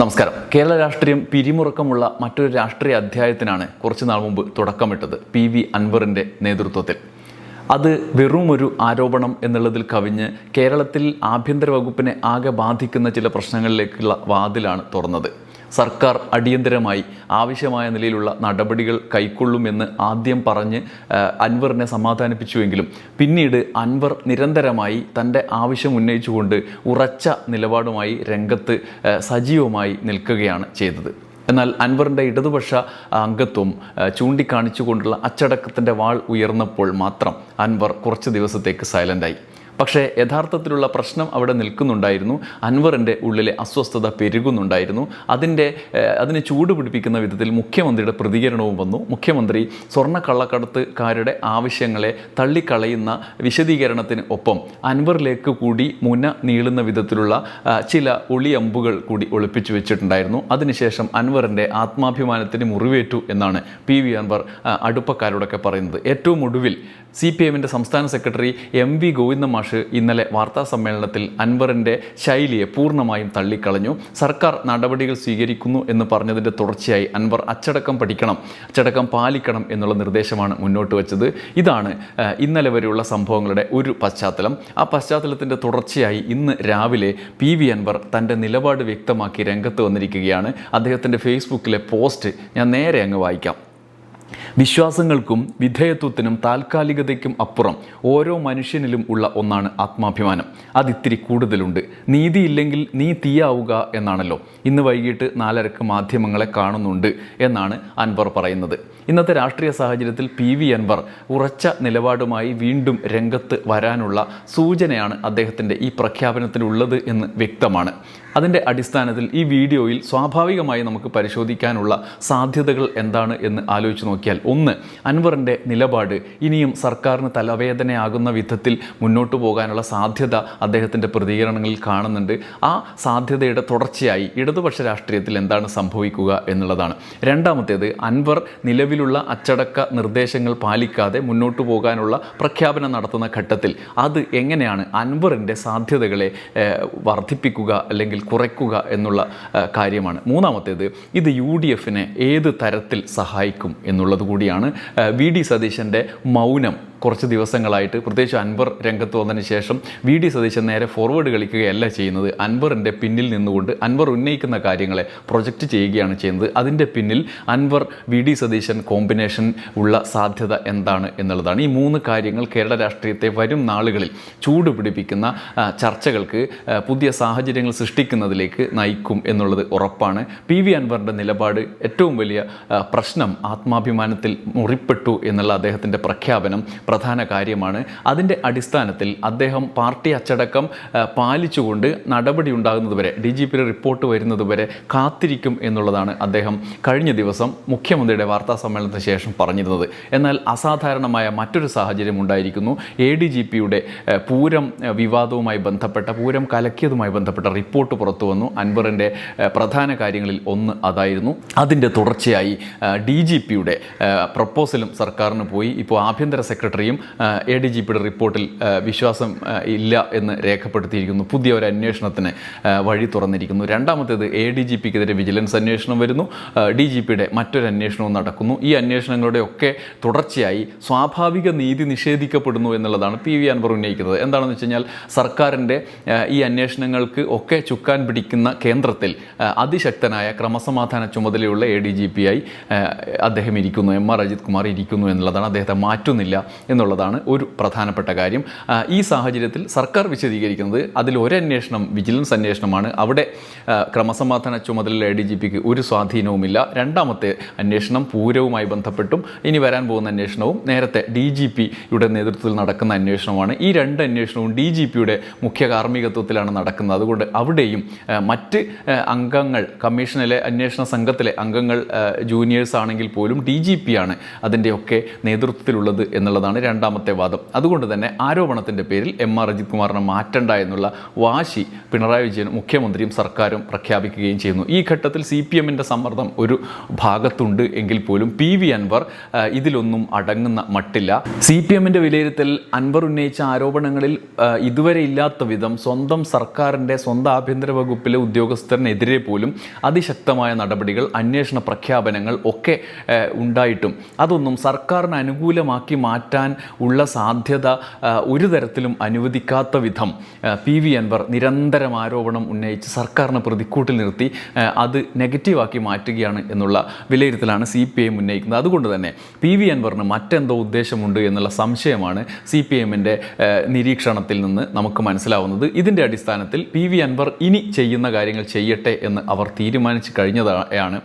നമസ്കാരം. കേരള രാഷ്ട്രീയം പിരിമുറുക്കമുള്ള മറ്റൊരു രാഷ്ട്രീയ അധ്യായത്തിനാണ് കുറച്ചു നാൾ മുമ്പ് തുടക്കമിട്ടത് പി വി അൻവറിന്റെ നേതൃത്വത്തിൽ. അത് വെറുമൊരു ആരോപണം എന്നുള്ളതിൽ കവിഞ്ഞ് കേരളത്തിൽ ആഭ്യന്തര വകുപ്പിനെ ആകെ ബാധിക്കുന്ന ചില പ്രശ്നങ്ങളിലേക്കുള്ള വാതിലാണ് തുറന്നത്. സർക്കാർ അടിയന്തരമായി ആവശ്യമായ നിലയിലുള്ള നടപടികൾ കൈക്കൊള്ളുമെന്ന് ആദ്യം പറഞ്ഞ് അൻവറിനെ സമാധാനിപ്പിച്ചുവെങ്കിലും പിന്നീട് അൻവർ നിരന്തരമായി തന്റെ ആവശ്യം ഉന്നയിച്ചുകൊണ്ട് ഉറച്ച നിലപാടുമായി രംഗത്ത് സജീവമായി നിൽക്കുകയാണ് ചെയ്തത്. എന്നാൽ അൻവറിന്റെ ഇടതുപക്ഷ അംഗത്വം ചൂണ്ടിക്കാണിച്ചുകൊണ്ടുള്ള അച്ചടക്കത്തിന്റെ വാൾ ഉയർന്നപ്പോൾ മാത്രം അൻവർ കുറച്ച് ദിവസത്തേക്ക് സൈലന്റായി. പക്ഷേ യഥാർത്ഥത്തിലുള്ള പ്രശ്നം അവിടെ നിൽക്കുന്നുണ്ടായിരുന്നു. അൻവറിന്റെ ഉള്ളിലെ അസ്വസ്ഥത പെരുകുന്നുണ്ടായിരുന്നു. അതിന്റെ അതിനെ ചൂട് പിടിപ്പിക്കുന്ന വിധത്തിൽ മുഖ്യമന്ത്രിയുടെ പ്രതികരണവും വന്നു. മുഖ്യമന്ത്രി സ്വർണ കള്ളക്കടത്തുകാരുടെ ആവശ്യങ്ങളെ തള്ളിക്കളയുന്ന വിശദീകരണത്തിന് ഒപ്പം അൻവറിലേക്ക് കൂടി മുന നീളുന്ന വിധത്തിലുള്ള ചില ഒളിയമ്പുകൾ കൂടി ഒളിപ്പിച്ചു വെച്ചിട്ടുണ്ടായിരുന്നു. അതിനുശേഷം അൻവറിന്റെ ആത്മാഭിമാനത്തിന് മുറിവേറ്റു എന്നാണ് പി വി അൻവർ അടുപ്പക്കാരോടൊക്കെ പറയുന്നത്. ഏറ്റവും ഒടുവിൽ സി പി എമ്മിന്റെ സംസ്ഥാന സെക്രട്ടറി എം വി ഗോവിന്ദ മാഷ് ഇന്നലെ വാർത്താ സമ്മേളനത്തിൽ അൻവറിന്റെ ശൈലിയെ പൂർണമായും തള്ളിക്കളഞ്ഞു. സർക്കാർ നടപടികൾ സ്വീകരിക്കുന്നു എന്ന് പറഞ്ഞതിന്റെ തുടർച്ചയായി അൻവർ അച്ചടക്കം പഠിക്കണം അച്ചടക്കം പാലിക്കണം എന്നുള്ള നിർദ്ദേശമാണ് മുന്നോട്ട് വെച്ചത്. ഇതാണ് ഇന്നലെ വരെയുള്ള സംഭവങ്ങളുടെ ഒരു പശ്ചാത്തലം. ആ പശ്ചാത്തലത്തിന്റെ തുടർച്ചയായി ഇന്ന് രാവിലെ പി വി അൻവർ തന്റെ നിലപാട് വ്യക്തമാക്കി രംഗത്ത് വന്നിരിക്കുകയാണ്. അദ്ദേഹത്തിന്റെ ഫേസ്ബുക്കിലെ പോസ്റ്റ് ഞാൻ നേരെ അങ്ങ് വായിക്കാം. വിശ്വാസങ്ങൾക്കും വിധേയത്വത്തിനും താൽക്കാലികതയ്ക്കും അപ്പുറം ഓരോ മനുഷ്യനിലും ഉള്ള ഒന്നാണ് ആത്മാഭിമാനം. അതിത്തിരി കൂടുതലുണ്ട്. നീതിയില്ലെങ്കിൽ നീ തീയാവുക എന്നാണല്ലോ. ഇന്ന് വൈകിട്ട് നാലരക്ക് മാധ്യമങ്ങളെ കാണുന്നുണ്ട് എന്നാണ് അൻവർ പറയുന്നത്. ഇന്നത്തെ രാഷ്ട്രീയ സാഹചര്യത്തിൽ പി വി അൻവർ ഉറച്ച നിലപാടുമായി വീണ്ടും രംഗത്ത് വരാനുള്ള സൂചനയാണ് അദ്ദേഹത്തിന്റെ ഈ പ്രഖ്യാപനത്തിലുള്ളത് എന്ന് വ്യക്തമാണ്. അതിന്റെ അടിസ്ഥാനത്തിൽ ഈ വീഡിയോയിൽ സ്വാഭാവികമായി നമുക്ക് പരിശോധിക്കാനുള്ള സാധ്യതകൾ എന്താണ് എന്ന് ആലോചിച്ച് നോക്കിയാൽ ഒന്ന് അൻവറിന്റെ നിലപാട്. ഇനിയും സർക്കാരിന് തലവേദനയാകുന്ന വിധത്തിൽ മുന്നോട്ട് പോകാനുള്ള സാധ്യത അദ്ദേഹത്തിന്റെ പ്രതികരണങ്ങളിൽ കാണുന്നുണ്ട്. ആ സാധ്യതയുടെ തുടർച്ചയായി ഇടതുപക്ഷ രാഷ്ട്രീയത്തിൽ എന്താണ് സംഭവിക്കുക എന്നുള്ളതാണ്. രണ്ടാമത്തേത് അൻവർ നിലവിലുള്ള അച്ചടക്ക നിർദ്ദേശങ്ങൾ പാലിക്കാതെ മുന്നോട്ട് പോകാനുള്ള പ്രഖ്യാപനം നടത്തുന്ന ഘട്ടത്തിൽ അത് എങ്ങനെയാണ് അൻവറിന്റെ സാധ്യതകളെ വർദ്ധിപ്പിക്കുക അല്ലെങ്കിൽ കുറയ്ക്കുക എന്നുള്ള കാര്യമാണ്. മൂന്നാമത്തേത് ഇത് യു ഡി എഫിനെ ഏത് തരത്തിൽ സഹായിക്കും എന്നുള്ളത് കൂടിയാണ്. വി ഡി സതീശന്റെ മൗനം കുറച്ച് ദിവസങ്ങളായിട്ട് പ്രത്യേകിച്ച് അൻവർ രംഗത്ത് വന്നതിന് ശേഷം വി ഡി സതീശൻ നേരെ ഫോർവേഡ് കളിക്കുകയല്ല ചെയ്യുന്നത്. അൻവറിന്റെ പിന്നിൽ നിന്നുകൊണ്ട് അൻവർ ഉന്നയിക്കുന്ന കാര്യങ്ങളെ പ്രൊജക്റ്റ് ചെയ്യുകയാണ് ചെയ്യുന്നത്. അതിന്റെ പിന്നിൽ Anvar V D Satheesan combination ഉള്ള സാധ്യത എന്താണ് എന്നുള്ളതാണ്. ഈ മൂന്ന് കാര്യങ്ങൾ കേരള രാഷ്ട്രീയത്തെ വരും നാളുകളിൽ ചൂടുപിടിപ്പിക്കുന്ന ചർച്ചകൾക്ക് പുതിയ സാഹചര്യങ്ങൾ സൃഷ്ടിക്കുന്നതിലേക്ക് നയിക്കും എന്നുള്ളത് ഉറപ്പാണ്. പി വി അൻവറിന്റെ നിലപാട് ഏറ്റവും വലിയ പ്രശ്നം ആത്മാഭിമാനത്തിൽ മുറിപ്പെട്ടു എന്നുള്ള അദ്ദേഹത്തിന്റെ പ്രഖ്യാപനം പ്രധാന കാര്യമാണ്. അതിന്റെ അടിസ്ഥാനത്തിൽ അദ്ദേഹം പാർട്ടി അച്ചടക്കം പാലിച്ചുകൊണ്ട് നടപടി ഉണ്ടാകുന്നതുവരെ ഡി ജി പിയുടെ റിപ്പോർട്ട് വരുന്നതുവരെ കാത്തിരിക്കും എന്നുള്ളതാണ് അദ്ദേഹം കഴിഞ്ഞ ദിവസം മുഖ്യമന്ത്രിയുടെ വാർത്താ സമ്മേളനത്തിന് ശേഷം പറഞ്ഞിരുന്നത്. എന്നാൽ അസാധാരണമായ മറ്റൊരു സാഹചര്യം ഉണ്ടായിരിക്കുന്നു. എ ഡി ജി പിയുടെ പൂരം വിവാദവുമായി ബന്ധപ്പെട്ട പൂരം കലക്കിയതുമായി ബന്ധപ്പെട്ട റിപ്പോർട്ട് പുറത്തു വന്നു. അൻവറിന്റെ പ്രധാന കാര്യങ്ങളിൽ ഒന്ന് അതായിരുന്നു. അതിന്റെ തുടർച്ചയായി ഡി ജി പിയുടെ പ്രപ്പോസലും സർക്കാരിന് പോയി. ഇപ്പോൾ ആഭ്യന്തര സെക്രട്ടറിയും എ ഡി ജി പിയുടെ റിപ്പോർട്ടിൽ വിശ്വാസം ഇല്ല എന്ന് രേഖപ്പെടുത്തിയിരിക്കുന്നു. പുതിയ ഒരു അന്വേഷണത്തിന് വഴി തുറന്നിരിക്കുന്നു. രണ്ടാമത്തേത് എ ഡി ജി പിക്കെതിരെ വിജിലൻസ് അന്വേഷണം വരുന്നു. ഡി ജി പിയുടെ മറ്റൊരു അന്വേഷണവും നടക്കുന്നു. ഈ അന്വേഷണങ്ങളുടെ ഒക്കെ തുടർച്ചയായി സ്വാഭാവിക നീതി നിഷേധിക്കപ്പെടുന്നു എന്നുള്ളതാണ് പി വി അൻവർ ഉന്നയിക്കുന്നത്. എന്താണെന്ന് വെച്ച് കഴിഞ്ഞാൽ സർക്കാരിന്റെ ഈ അന്വേഷണങ്ങൾക്ക് ഒക്കെ ചുക്കാൻ പിടിക്കുന്ന കേന്ദ്രത്തിൽ അതിശക്തനായ ക്രമസമാധാന ചുമതലയുള്ള എ ഡി ജി പി ആയി അദ്ദേഹം ഇരിക്കുന്നു. എം ആർ അജിത് കുമാർ ഇരിക്കുന്നു എന്നുള്ളതാണ് അദ്ദേഹത്തെ മാറ്റുന്നില്ല എന്നുള്ളതാണ് ഒരു പ്രധാനപ്പെട്ട കാര്യം. ഈ സാഹചര്യത്തിൽ സർക്കാർ വിശദീകരിക്കുന്നത് അതിൽ ഒരന്വേഷണം വിജിലൻസ് അന്വേഷണമാണ്. അവിടെ ക്രമസമാധാന ചുമതലയിലെ ഡി ജി പിക്ക് ഒരു സ്വാധീനവുമില്ല. രണ്ടാമത്തെ അന്വേഷണം പൂരവുമായി ബന്ധപ്പെട്ടും ഇനി വരാൻ പോകുന്ന അന്വേഷണവും നേരത്തെ ഡി ജി പിയുടെ നേതൃത്വത്തിൽ നടക്കുന്ന അന്വേഷണമാണ് ഈ രണ്ട് അന്വേഷണവും ഡി ജി പിയുടെ മുഖ്യ കാർമ്മികത്വത്തിലാണ് നടക്കുന്നത്. അതുകൊണ്ട് അവിടെയും മറ്റ് അംഗങ്ങൾ കമ്മീഷനിലെ അന്വേഷണ സംഘത്തിലെ അംഗങ്ങൾ ജൂനിയേഴ്സ് ആണെങ്കിൽ പോലും ഡി ജി പി ആണ്. അതിന്റെയൊക്കെ നേതൃത്വത്തിലുള്ളത് എന്നുള്ളതാണ് രണ്ടാമത്തെ വാദം. അതുകൊണ്ട് തന്നെ ആരോപണത്തിന്റെ പേരിൽ എം ആർ അജിത് കുമാറിനെ മാറ്റണ്ട എന്നുള്ള വാശി പിണറായി വിജയൻ മുഖ്യമന്ത്രിയും സർക്കാരും പ്രഖ്യാപിക്കുകയും ചെയ്യുന്നു. ഈ ഘട്ടത്തിൽ സി പി എമ്മിന്റെ സമ്മർദ്ദം ഒരു ഭാഗത്തുണ്ട് എങ്കിൽ പോലും പി വി അൻവർ ഇതിലൊന്നും അടങ്ങുന്ന മട്ടില്ല. സി പി എമ്മിന്റെ വിലയിരുത്തൽ അൻവർ ഉന്നയിച്ച ആരോപണങ്ങളിൽ ഇതുവരെ ഇല്ലാത്ത വിധം സ്വന്തം സർക്കാരിന്റെ സ്വന്തം ആഭ്യന്തര വകുപ്പിലെ ഉദ്യോഗസ്ഥരനെതിരെ പോലും അതിശക്തമായ നടപടികൾ അന്വേഷണ പ്രഖ്യാപനങ്ങൾ ഒക്കെ ആ, ഉണ്ടായിട്ടും അതൊന്നും സർക്കാരിന് അനുകൂലമാക്കി മാറ്റാൻ ഉള്ള സാധ്യത ഒരു തരത്തിലും അനുവദിക്കാത്ത വിധം പി വി അൻവർ നിരന്തരം ആരോപണം ഉന്നയിച്ച് സർക്കാരിനെ പ്രതിക്കൂട്ടിൽ നിർത്തി അത് നെഗറ്റീവാക്കി മാറ്റുകയാണ് എന്നുള്ള വിലയിരുത്തലാണ് സി പി ഐ ഉന്നയിക്കുന്നത്. അതുകൊണ്ട് തന്നെ പി വി അൻവറിന് മറ്റെന്തോ ഉദ്ദേശമുണ്ട് എന്നുള്ള സംശയമാണ് സി പി എമ്മിന്റെ നിരീക്ഷണത്തിൽ നിന്ന് നമുക്ക് മനസ്സിലാവുന്നത്. ഇതിന്റെ അടിസ്ഥാനത്തിൽ പി വി അൻവർ ഇനി ചെയ്യുന്ന കാര്യങ്ങൾ ചെയ്യട്ടെ എന്ന് അവർ തീരുമാനിച്ചു കഴിഞ്ഞതാണ്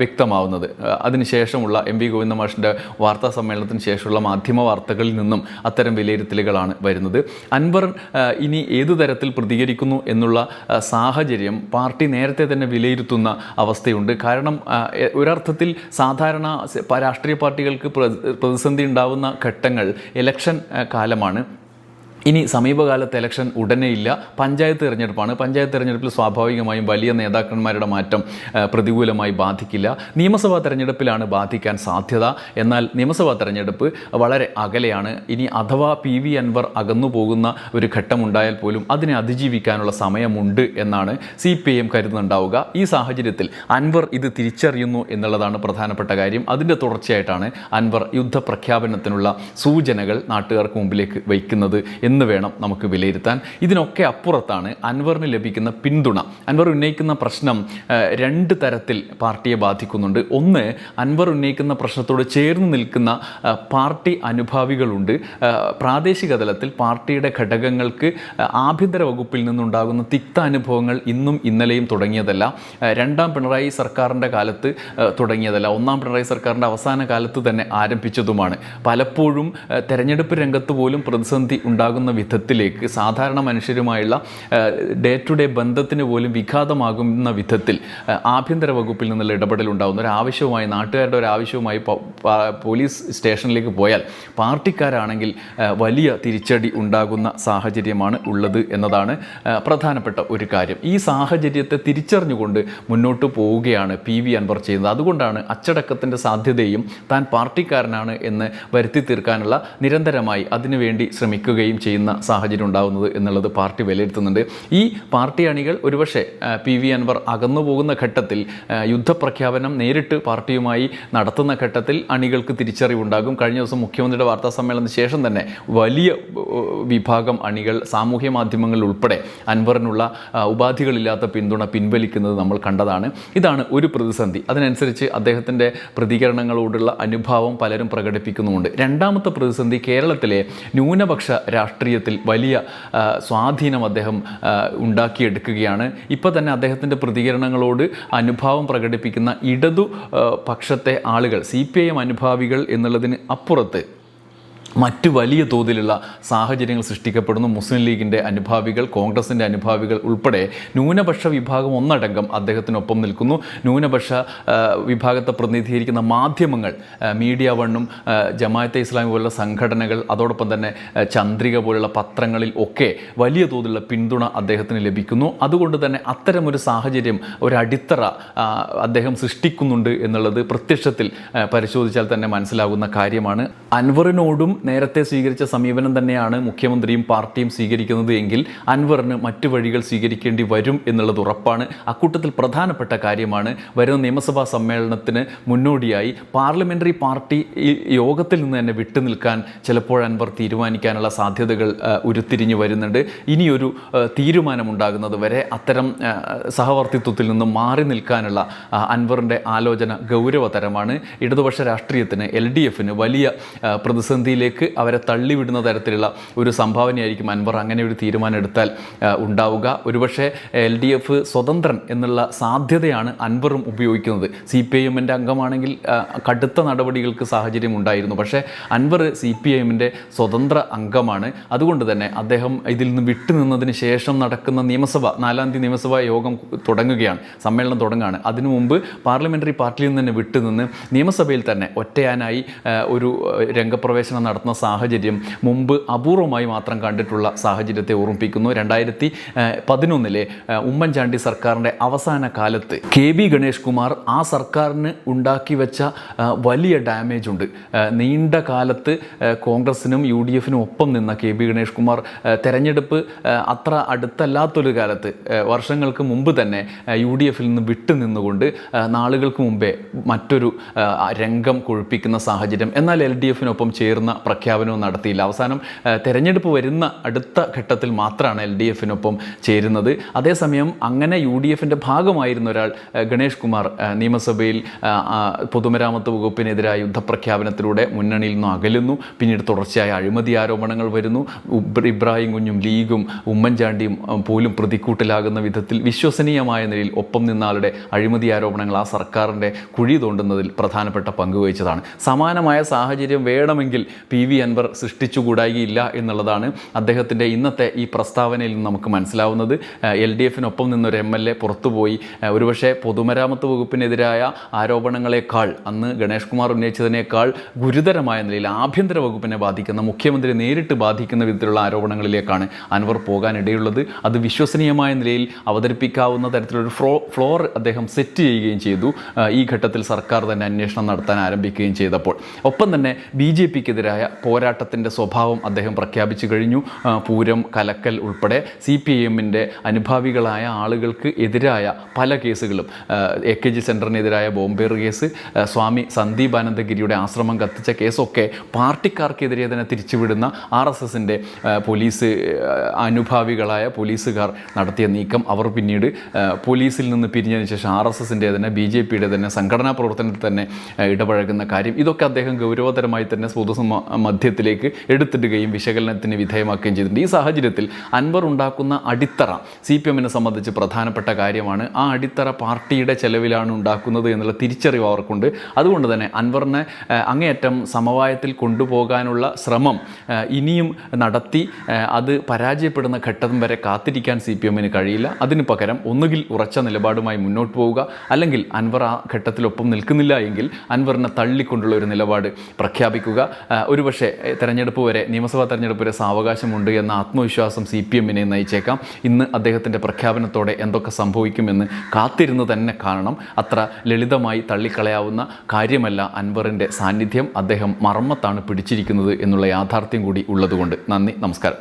വ്യക്തമാവുന്നത്. അതിനുശേഷമുള്ള എം വി ഗോവിന്ദ മാഷിന്റെ വാർത്താ സമ്മേളനത്തിന് ശേഷമുള്ള മാധ്യമ വാർത്തകളിൽ നിന്നും അത്തരം വിലയിരുത്തലുകളാണ് വരുന്നത്. അൻവർ ഇനി ഏതു തരത്തിൽ പ്രതികരിക്കുന്നു എന്നുള്ള സാഹചര്യം പാർട്ടി നേരത്തെ തന്നെ വിലയിരുത്തുന്ന അവസ്ഥയുണ്ട്. കാരണം ഒരർത്ഥത്തിൽ സാധാരണ രാഷ്ട്രീയ പാർട്ടികൾക്ക് പ്ര- പ്രതിസന്ധി ഉണ്ടാവുന്ന ഘട്ടങ്ങൾ ഇലക്ഷൻ കാലമാണ്. ഇനി സമീപകാലത്ത് ഇലക്ഷൻ ഉടനെ ഇല്ല. പഞ്ചായത്ത് തിരഞ്ഞെടുപ്പാണ്. പഞ്ചായത്ത് തിരഞ്ഞെടുപ്പിൽ സ്വാഭാവികമായും വലിയ നേതാക്കന്മാരുടെ മാറ്റം പ്രതികൂലമായി ബാധിക്കില്ല. നിയമസഭാ തെരഞ്ഞെടുപ്പിലാണ് ബാധിക്കാൻ സാധ്യത. എന്നാൽ നിയമസഭാ തെരഞ്ഞെടുപ്പ് വളരെ അകലെയാണ്. ഇനി അഥവാ പി വി അൻവർ അകന്നു പോകുന്ന ഒരു ഘട്ടമുണ്ടായാൽ പോലും അതിനെ അതിജീവിക്കാനുള്ള സമയമുണ്ട് എന്നാണ് സി പി എം കരുതുന്നുണ്ടാവുക. ഈ സാഹചര്യത്തിൽ അൻവർ ഇത് തിരിച്ചറിയുന്നു എന്നുള്ളതാണ് പ്രധാനപ്പെട്ട കാര്യം. അതിന്റെ തുടർച്ചയായിട്ടാണ് അൻവർ യുദ്ധപ്രഖ്യാപനത്തിനുള്ള സൂചനകൾ നാട്ടുകാർക്ക് മുമ്പിലേക്ക് വയ്ക്കുന്നത് എന്ന് വേണം നമുക്ക് വിലയിരുത്താൻ. ഇതിനൊക്കെ അപ്പുറത്താണ് അൻവറിന് ലഭിക്കുന്ന പിന്തുണ. അൻവർ ഉന്നയിക്കുന്ന പ്രശ്നം രണ്ട് തരത്തിൽ പാർട്ടിയെ ബാധിക്കുന്നുണ്ട്. ഒന്ന് അൻവർ ഉന്നയിക്കുന്ന പ്രശ്നത്തോട് ചേർന്ന് നിൽക്കുന്ന പാർട്ടി അനുഭാവികളുണ്ട്. പ്രാദേശിക തലത്തിൽ പാർട്ടിയുടെ ഘടകങ്ങൾക്ക് ആഭ്യന്തര വകുപ്പിൽ നിന്നുണ്ടാകുന്ന തിക്ത അനുഭവങ്ങൾ ഇന്നും ഇന്നലെയും തുടങ്ങിയതല്ല. രണ്ടാം പിണറായി സർക്കാരിന്റെ കാലത്ത് തുടങ്ങിയതല്ല. ഒന്നാം പിണറായി സർക്കാരിന്റെ അവസാന കാലത്ത് തന്നെ ആരംഭിച്ചതുമാണ്. പലപ്പോഴും തെരഞ്ഞെടുപ്പ് രംഗത്ത് പോലും പ്രതിസന്ധി ഉണ്ടാകുന്ന വിധത്തിലേക്ക് സാധാരണ മനുഷ്യരുമായുള്ള ഡേ ടു ഡേ ബന്ധത്തിന് പോലും വിഘാതമാകുന്ന വിധത്തിൽ ആഭ്യന്തര വകുപ്പിൽ നിന്നുള്ള ഇടപെടൽ ഉണ്ടാകുന്ന. ഒരു ആവശ്യവുമായി നാട്ടുകാരുടെ ഒരു ആവശ്യവുമായി പോലീസ് സ്റ്റേഷനിലേക്ക് പോയാൽ പാർട്ടിക്കാരാണെങ്കിൽ വലിയ തിരിച്ചടി ഉണ്ടാകുന്ന സാഹചര്യമാണ് ഉള്ളത് എന്നതാണ് പ്രധാനപ്പെട്ട ഒരു കാര്യം. ഈ സാഹചര്യത്തെ തിരിച്ചറിഞ്ഞുകൊണ്ട് മുന്നോട്ട് പോവുകയാണ് പി വി അൻവർ ചെയ്യുന്നത്. അതുകൊണ്ടാണ് അച്ചടക്കത്തിന്റെ സാധ്യതയും താൻ പാർട്ടിക്കാരനാണ് എന്ന് വരുത്തി തീർക്കാനുള്ള നിരന്തരമായി അതിനുവേണ്ടി ശ്രമിക്കുകയും ചെയ്യുന്ന സാഹചര്യം ഉണ്ടാകുന്നത് എന്നുള്ളത് പാർട്ടി വിലയിരുത്തുന്നുണ്ട്. ഈ പാർട്ടി അണികൾ ഒരുപക്ഷെ പി വി അൻവർ അകന്നു പോകുന്ന ഘട്ടത്തിൽ യുദ്ധപ്രഖ്യാപനം നേരിട്ട് പാർട്ടിയുമായി നടത്തുന്ന ഘട്ടത്തിൽ അണികൾക്ക് തിരിച്ചറിവുണ്ടാകും. കഴിഞ്ഞ ദിവസം മുഖ്യമന്ത്രിയുടെ വാർത്താ സമ്മേളനത്തിന് ശേഷം തന്നെ വലിയ വിഭാഗം അണികൾ സാമൂഹ്യ മാധ്യമങ്ങളിൽ ഉൾപ്പെടെ അൻവറിനുള്ള ഉപാധികളില്ലാത്ത പിന്തുണ പിൻവലിക്കുന്നത് നമ്മൾ കണ്ടതാണ്. ഇതാണ് ഒരു പ്രതിസന്ധി. അതിനനുസരിച്ച് അദ്ദേഹത്തിന്റെ പ്രതികരണങ്ങളോടുള്ള അനുഭാവം പലരും പ്രകടിപ്പിക്കുന്നുമുണ്ട്. രണ്ടാമത്തെ പ്രതിസന്ധി കേരളത്തിലെ ന്യൂനപക്ഷ രാഷ്ട്രീയത്തിൽ വലിയ സ്വാധീനം അദ്ദേഹം ഉണ്ടാക്കിയെടുക്കുകയാണ്. ഇപ്പോൾ തന്നെ അദ്ദേഹത്തിന്റെ പ്രതികരണങ്ങളോട് അനുഭാവം പ്രകടിപ്പിക്കുന്ന ഇടതു പക്ഷത്തെ ആളുകൾ സി പി ഐ എം അനുഭാവികൾ എന്നുള്ളതിന് അപ്പുറത്ത് മറ്റ് വലിയ തോതിലുള്ള സാഹചര്യങ്ങൾ സൃഷ്ടിക്കപ്പെടുന്നു. മുസ്ലിം ലീഗിന്റെ അനുഭാവികൾ കോൺഗ്രസിന്റെ അനുഭാവികൾ ഉൾപ്പെടെ ന്യൂനപക്ഷ വിഭാഗം ഒന്നടങ്കം അദ്ദേഹത്തിനൊപ്പം നിൽക്കുന്നു. ന്യൂനപക്ഷ വിഭാഗത്തെ പ്രതിനിധീകരിക്കുന്ന മാധ്യമങ്ങൾ മീഡിയ വണ്ണും ജമാഅത്തെ ഇസ്ലാമി പോലുള്ള സംഘടനകൾ അതോടൊപ്പം തന്നെ ചന്ദ്രിക പോലുള്ള പത്രങ്ങളിൽ ഒക്കെ വലിയ തോതിലുള്ള പിന്തുണ അദ്ദേഹത്തിന് ലഭിക്കുന്നു. അതുകൊണ്ട് തന്നെ അത്തരമൊരു സാഹചര്യം ഒരു അടിത്തറ അദ്ദേഹം സൃഷ്ടിക്കുന്നുണ്ട് എന്നുള്ളത് പ്രത്യക്ഷത്തിൽ പരിശോധിച്ചാൽ തന്നെ മനസ്സിലാകുന്ന കാര്യമാണ്. അൻവറിനോടും നേരത്തെ സ്വീകരിച്ച സമീപനം തന്നെയാണ് മുഖ്യമന്ത്രിയും പാർട്ടിയും സ്വീകരിക്കുന്നത് എങ്കിൽ അൻവറിന് മറ്റു വഴികൾ സ്വീകരിക്കേണ്ടി വരും എന്നുള്ളത് ഉറപ്പാണ്. അക്കൂട്ടത്തിൽ പ്രധാനപ്പെട്ട കാര്യമാണ് വരുന്ന നിയമസഭാ സമ്മേളനത്തിന് മുന്നോടിയായി പാർലമെന്ററി പാർട്ടി യോഗത്തിൽ നിന്ന് തന്നെ വിട്ടുനിൽക്കാൻ ചിലപ്പോൾ അൻവർ തീരുമാനിക്കാനുള്ള സാധ്യതകൾ ഉരുത്തിരിഞ്ഞു വരുന്നുണ്ട്. ഇനിയൊരു തീരുമാനമുണ്ടാകുന്നത് വരെ അത്തരം സഹവർത്തിത്വത്തിൽ നിന്നും മാറി നിൽക്കാനുള്ള അൻവറിന്റെ ആലോചന ഗൗരവതരമാണ്. ഇടതുപക്ഷ രാഷ്ട്രീയത്തിന് എൽ ഡി എഫിന് വലിയ ആ, പ്രതിസന്ധിയിലേക്ക് അവരെ തള്ളിവിടുന്ന തരത്തിലുള്ള ഒരു സംഭാവനയായിരിക്കും അൻവർ. അങ്ങനെ ഒരു തീരുമാനം എടുത്താൽ ഉണ്ടാവുക. ഒരുപക്ഷെ എൽ ഡി എഫ് സ്വതന്ത്രൻ എന്നുള്ള സാധ്യതയാണ് അൻവറും ഉപയോഗിക്കുന്നത്. സി പി ഐ എമ്മിന്റെ അംഗമാണെങ്കിൽ കടുത്ത നടപടികൾക്ക് സാഹചര്യം ഉണ്ടായിരുന്നു. പക്ഷേ അൻവർ സി പി ഐ എമ്മിന്റെ സ്വതന്ത്ര അംഗമാണ്. അതുകൊണ്ട് തന്നെ അദ്ദേഹം ഇതിൽ നിന്ന് വിട്ടുനിന്നതിന് ശേഷം നടക്കുന്ന നിയമസഭ നാലാം തീയതി നിയമസഭാ യോഗം തുടങ്ങുകയാണ്. സമ്മേളനം തുടങ്ങുകയാണ് അതിനു മുമ്പ് പാർലമെന്ററി പാർട്ടിയിൽ നിന്ന് തന്നെ വിട്ടുനിന്ന് നിയമസഭയിൽ തന്നെ ഒറ്റയാനായി ഒരു രംഗപ്രവേശനം നടത്തുക നടത്തുന്ന സാഹചര്യം മുമ്പ് അപൂർവമായി മാത്രം കണ്ടിട്ടുള്ള സാഹചര്യത്തെ ഓർമ്മിപ്പിക്കുന്നു. രണ്ടായിരത്തി പതിനൊന്നിലെ ഉമ്മൻചാണ്ടി സർക്കാരിന്റെ അവസാന കാലത്ത് കെ ബി ഗണേഷ് കുമാർ ആ സർക്കാരിന് ഉണ്ടാക്കി വെച്ച വലിയ ഡാമേജ് ഉണ്ട്. നീണ്ട കാലത്ത് കോൺഗ്രസിനും യു ഡി എഫിനും ഒപ്പം നിന്ന കെ ബി ഗണേഷ് കുമാർ തെരഞ്ഞെടുപ്പ് അത്ര അടുത്തല്ലാത്തൊരു കാലത്ത് വർഷങ്ങൾക്ക് മുമ്പ് തന്നെ യു ഡി എഫിൽ നിന്ന് വിട്ടു നിന്നുകൊണ്ട് നാളുകൾക്ക് മുമ്പേ മറ്റൊരു രംഗം കൊഴുപ്പിക്കുന്ന സാഹചര്യം. എന്നാൽ എൽ ഡി എഫിനൊപ്പം ചേർന്ന പ്രഖ്യാപനവും നടത്തിയില്ല. അവസാനം തെരഞ്ഞെടുപ്പ് വരുന്ന അടുത്ത ഘട്ടത്തിൽ മാത്രമാണ് എൽ ഡി എഫിനൊപ്പം ചേരുന്നത്. അതേസമയം അങ്ങനെ യു ഡി എഫിന്റെ ഭാഗമായിരുന്ന ഒരാൾ ഗണേഷ് കുമാർ നിയമസഭയിൽ പൊതുമരാമത്ത് വകുപ്പിനെതിരായ യുദ്ധപ്രഖ്യാപനത്തിലൂടെ മുന്നണിയിൽ നിന്നും അകലുന്നു. പിന്നീട് തുടർച്ചയായ അഴിമതി ആരോപണങ്ങൾ വരുന്നു. ഇബ്രാഹിം കുഞ്ഞും ലീഗും ഉമ്മൻചാണ്ടിയും പോലും പ്രതിക്കൂട്ടിലാകുന്ന വിധത്തിൽ വിശ്വസനീയമായ നിലയിൽ ഒപ്പം നിന്ന ആളുടെ അഴിമതി ആരോപണങ്ങൾ ആ സർക്കാരിന്റെ കുഴി തോണ്ടുന്നതിൽ പ്രധാനപ്പെട്ട പങ്ക് വഹിച്ചതാണ്. സമാനമായ സാഹചര്യം വേണമെങ്കിൽ പി വി അൻവർ സൃഷ്ടിച്ചുകൂടായികയില്ല എന്നുള്ളതാണ് അദ്ദേഹത്തിന്റെ ഇന്നത്തെ ഈ പ്രസ്താവനയിൽ നിന്ന് നമുക്ക് മനസ്സിലാവുന്നത്. എൽ ഡി എഫിനൊപ്പം നിന്നൊരു എം എൽ എ പുറത്തുപോയി. ഒരുപക്ഷെ പൊതുമരാമത്ത് വകുപ്പിനെതിരായ ആരോപണങ്ങളെക്കാൾ അന്ന് ഗണേഷ് കുമാർ ഉന്നയിച്ചതിനേക്കാൾ ഗുരുതരമായ നിലയിൽ ആഭ്യന്തര വകുപ്പിനെ ബാധിക്കുന്ന മുഖ്യമന്ത്രി നേരിട്ട് ബാധിക്കുന്ന വിധത്തിലുള്ള ആരോപണങ്ങളിലേക്കാണ് അൻവർ പോകാനിടയുള്ളത്. അത് വിശ്വസനീയമായ നിലയിൽ അവതരിപ്പിക്കാവുന്ന തരത്തിലൊരു ഫ്ലോ ഫ്ലോർ അദ്ദേഹം സെറ്റ് ചെയ്യുകയും ചെയ്തു. ഈ ഘട്ടത്തിൽ സർക്കാർ തന്നെ അന്വേഷണം നടത്താൻ ആരംഭിക്കുകയും ചെയ്തപ്പോൾ. ഒപ്പം തന്നെ ബി ജെ പിക്കെതിരായ പോരാട്ടത്തിന്റെ സ്വഭാവം അദ്ദേഹം പ്രഖ്യാപിച്ചു കഴിഞ്ഞു. പൂരം കലക്കൽ ഉൾപ്പെടെ സി പി എമ്മിന്റെ അനുഭാവികളായ ആളുകൾക്ക് എതിരായ പല കേസുകളും എ കെ ജി സെന്ററിനെതിരായ ബോംബേർ കേസ് സ്വാമി സന്ദീപ് ആനന്ദഗിരിയുടെ ആശ്രമം കത്തിച്ച കേസൊക്കെ പാർട്ടിക്കാർക്കെതിരെ തന്നെ തിരിച്ചുവിടുന്ന ആർ എസ് എസിന്റെ പോലീസ് അനുഭാവികളായ പോലീസുകാർ നടത്തിയ നീക്കം അവർ പിന്നീട് പോലീസിൽ നിന്ന് പിരിഞ്ഞതിന് ശേഷം ആർ എസ് എസിന്റെ തന്നെ ബി ജെ പിയുടെ തന്നെ സംഘടനാ പ്രവർത്തനത്തിൽ തന്നെ ഇടപഴകുന്ന കാര്യം. ഇതൊക്കെ അദ്ദേഹം ഗൗരവതരമായി തന്നെ പൊതുസമ മധ്യത്തിലേക്ക് എടുത്തിടുകയും വിശകലനത്തിന് വിധേയമാക്കുകയും ചെയ്തിട്ടുണ്ട്. ഈ സാഹചര്യത്തിൽ അൻവർ ഉണ്ടാക്കുന്ന അടിത്തറ സി പി എമ്മിനെ സംബന്ധിച്ച് പ്രധാനപ്പെട്ട കാര്യമാണ്. ആ അടിത്തറ പാർട്ടിയുടെ ചെലവിലാണ് ഉണ്ടാക്കുന്നത് എന്നുള്ള തിരിച്ചറിവ് അവർക്കുണ്ട്. അതുകൊണ്ട് തന്നെ അൻവറിനെ അങ്ങേയറ്റം സമവായത്തിൽ കൊണ്ടുപോകാനുള്ള ശ്രമം ഇനിയും നടത്തി അത് പരാജയപ്പെടുന്ന ഘട്ടം വരെ കാത്തിരിക്കാൻ സി പി എമ്മിന് കഴിയില്ല. അതിന് പകരം ഒന്നുകിൽ ഉറച്ച നിലപാടുമായി മുന്നോട്ട് പോവുക. അല്ലെങ്കിൽ അൻവർ ആ ഘട്ടത്തിലൊപ്പം നിൽക്കുന്നില്ല എങ്കിൽ അൻവറിനെ തള്ളിക്കൊണ്ടുള്ള ഒരു നിലപാട് പ്രഖ്യാപിക്കുക. ആ, ഒരുപക്ഷെ തെരഞ്ഞെടുപ്പ് വരെ നിയമസഭാ തെരഞ്ഞെടുപ്പ് വരെ സാവകാശമുണ്ട് എന്ന ആത്മവിശ്വാസം സി പി എമ്മിനെ നയിച്ചേക്കാം. ഇന്ന് അദ്ദേഹത്തിന്റെ പ്രഖ്യാപനത്തോടെ എന്തൊക്കെ സംഭവിക്കുമെന്ന് കാത്തിരുന്ന് തന്നെ കാണണം. അത്ര ലളിതമായി തള്ളിക്കളയാവുന്ന കാര്യമല്ല അൻവറിന്റെ സാന്നിധ്യം. അദ്ദേഹം മർമ്മത്താണ് പിടിച്ചിരിക്കുന്നത് എന്നുള്ള യാഥാർത്ഥ്യം കൂടി ഉള്ളതുകൊണ്ട്. നന്ദി നമസ്കാരം.